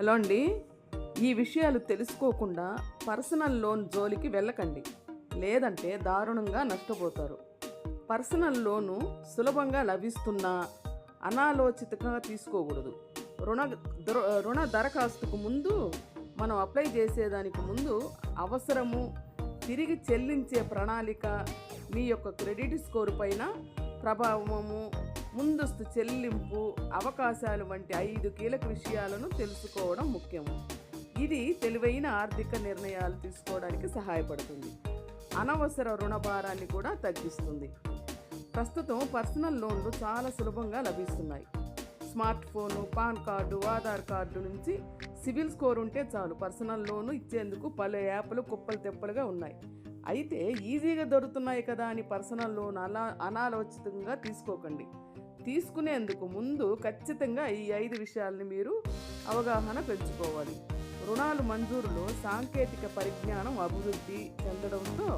Hello అండి. ఈ విషయాలు తెలుసుకోకుండా పర్సనల్ లోన్ జోలికి వెళ్ళకండి. లేదంటే దారుణంగా నష్టపోతారు. పర్సనల్ లోను సులభంగా లభిస్తున్నా అనాలోచితంగా తీసుకోకూడదు. రుణ రుణ దరఖాస్తుకు ముందు మనం అప్లై చేసేదానికి ముందు అవసరము తిరిగి చెల్లించే ప్రణాళిక మీ యొక్క క్రెడిట్ స్కోర్ పైన ప్రభావము ముందస్తు చెల్లింపు అవకాశాలు వంటి ఐదు కీలక విషయాలను తెలుసుకోవడం ముఖ్యము. ఇది తెలివైన ఆర్థిక నిర్ణయాలు తీసుకోవడానికి సహాయపడుతుంది. అనవసర రుణ భారాన్ని కూడా తగ్గిస్తుంది. ప్రస్తుతం పర్సనల్ లోన్లు చాలా సులభంగా లభిస్తున్నాయి. Smart phone pan card Aadhaar card నుంచి సివిల్ స్కోర్ ఉంటే చాలు పర్సనల్ లోను ఇచ్చేందుకు పలు యాప్లు కుప్పలు తెప్పలుగా ఉన్నాయి. అయితే ఈజీగా దొరుకుతున్నాయి కదా అని పర్సనల్ లోన్ అలా అనాలోచితంగా తీసుకోకండి. తీసుకునేందుకు ముందు ఖచ్చితంగా ఈ ఐదు విషయాల్ని మీరు అవగాహన పెంచుకోవాలి. రుణాలు మంజూరులో సాంకేతిక పరిజ్ఞానం అభివృద్ధి చెందడంతో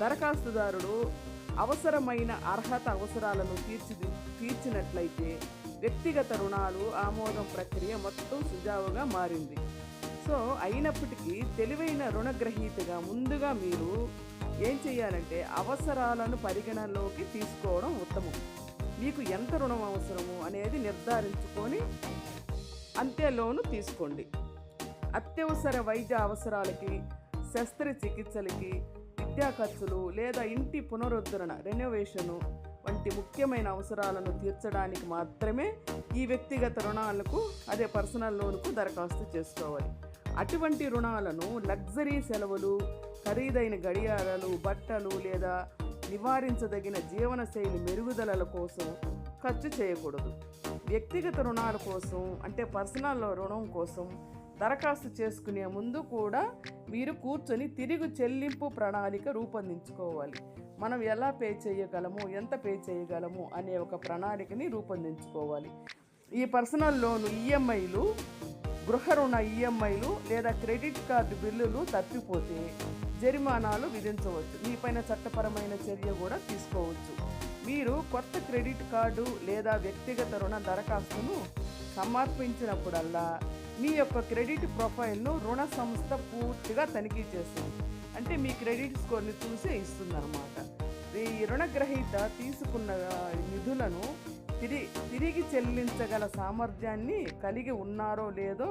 దరఖాస్తుదారుడు అవసరమైన అర్హత అవసరాలను తీర్చి తీర్చినట్లయితే వ్యక్తిగత రుణాలు ఆమోదం ప్రక్రియ మొత్తం సుజావుగా మారింది. సో అయినప్పటికీ తెలివైన రుణగ్రహీతగా ముందుగా మీరు ఏం చేయాలంటే అవసరాలను పరిగణనలోకి తీసుకోవడం ఉత్తమం. మీకు ఎంత రుణం అవసరము అనేది నిర్ధారించుకొని అంతే లోను తీసుకోండి. అత్యవసర వైద్య అవసరాలకి శస్త్రచికిత్సలకి విద్యా ఖర్చులు లేదా ఇంటి పునరుద్ధరణ రెనోవేషను వంటి ముఖ్యమైన అవసరాలను తీర్చడానికి మాత్రమే ఈ వ్యక్తిగత రుణాలకు అదే పర్సనల్ లోన్కు దరఖాస్తు చేసుకోవాలి. అటువంటి రుణాలను లగ్జరీ సెలవులు ఖరీదైన గడియారాలు బట్టలు లేదా నివారించదగిన జీవనశైలి మెరుగుదలల కోసం ఖర్చు చేయకూడదు. వ్యక్తిగత రుణాల కోసం అంటే పర్సనల్ రుణం కోసం దరఖాస్తు చేసుకునే ముందు కూడా మీరు కూర్చొని తిరిగి చెల్లింపు ప్రణాళిక రూపొందించుకోవాలి. మనం ఎలా పే చేయగలము ఎంత పే చేయగలము అనే ఒక ప్రణాళికని రూపొందించుకోవాలి. ఈ పర్సనల్ లోను ఈఎంఐలు గృహ రుణ ఈఎంఐలు లేదా క్రెడిట్ కార్డు బిల్లులు తప్పిపోతే జరిమానాలు విధించవచ్చు. మీపైన చట్టపరమైన చర్య కూడా తీసుకోవచ్చు. మీరు కొత్త క్రెడిట్ కార్డు లేదా వ్యక్తిగత రుణ దరఖాస్తును సమర్పించినప్పుడల్లా మీ యొక్క క్రెడిట్ ప్రొఫైల్ను రుణ సంస్థ పూర్తిగా తనిఖీ చేస్తుంది. అంటే మీ క్రెడిట్ స్కోర్ని చూసే ఇస్తుందన్నమాట. ఈ రుణగ్రహీత తీసుకున్న నిధులను తిరిగి తిరిగి చెల్లించగల సామర్థ్యాన్ని కలిగి ఉన్నారో లేదో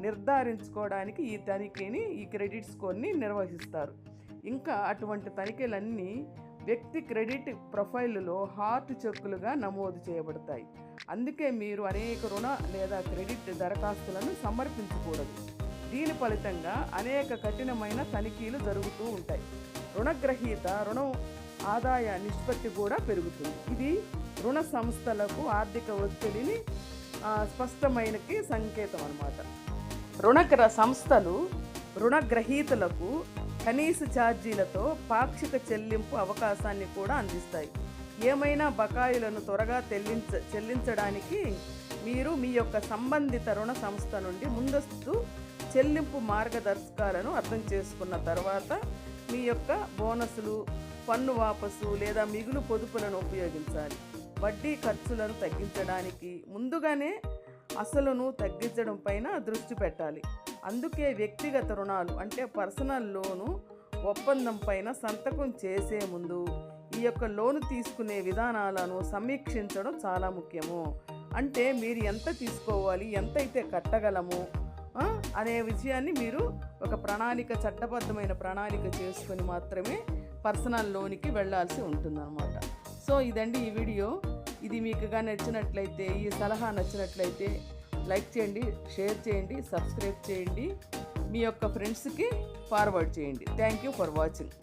నిర్ధారించుకోవడానికి ఈ తనిఖీని ఈ క్రెడిట్ స్కోర్ని నిర్వహిస్తారు. ఇంకా అటువంటి తనిఖీలన్నీ వ్యక్తి క్రెడిట్ ప్రొఫైల్లో హార్ట్ చెక్కులుగా నమోదు చేయబడతాయి. అందుకే మీరు అనేక రుణ లేదా క్రెడిట్ దరఖాస్తులను సమర్పించకూడదు. దీని ఫలితంగా అనేక కఠినమైన తనిఖీలు జరుగుతూ ఉంటాయి. రుణగ్రహీత రుణం ఆదాయ నిష్పత్తి కూడా పెరుగుతుంది. ఇది రుణ సంస్థలకు ఆర్థిక ఒత్తిడిని స్పష్టమైనకి సంకేతం అన్నమాట. రుణగ్ర సంస్థలు రుణగ్రహీతలకు కనీస ఛార్జీలతో పాక్షిక చెల్లింపు అవకాశాన్ని కూడా అందిస్తాయి. ఏమైనా బకాయిలను త్వరగా చెల్లించ చెల్లించడానికి మీరు మీ యొక్క సంబంధిత రుణ సంస్థ నుండి ముందస్తు చెల్లింపు మార్గదర్శకాలను అర్థం చేసుకున్న తర్వాత మీ యొక్క బోనసులు పన్ను వాపసు లేదా మిగులు పొదుపులను ఉపయోగించాలి. వడ్డీ ఖర్చులను తగ్గించడానికి ముందుగానే అసలును తగ్గించడం పైన దృష్టి పెట్టాలి. అందుకే వ్యక్తిగత రుణాలు అంటే పర్సనల్ లోను ఒప్పందం పైన సంతకం చేసే ముందు ఈ యొక్క లోను తీసుకునే విధానాలను సమీక్షించడం చాలా ముఖ్యము. అంటే మీరు ఎంత తీసుకోవాలి ఎంత అయితే కట్టగలము అనే విషయాన్ని మీరు ఒక ప్రణాళిక చట్టబద్ధమైన ప్రణాళిక చేసుకొని మాత్రమే పర్సనల్ లోనికి వెళ్ళాల్సి ఉంటుందన్నమాట. సో ఇదండి ఈ వీడియో. ఇది మీకుగా నచ్చినట్లయితే ఈ సలహా నచ్చినట్లయితే లైక్ చేయండి షేర్ చేయండి సబ్స్క్రైబ్ చేయండి. మీ యొక్క ఫ్రెండ్స్కి ఫార్వర్డ్ చేయండి. Thank you for watching.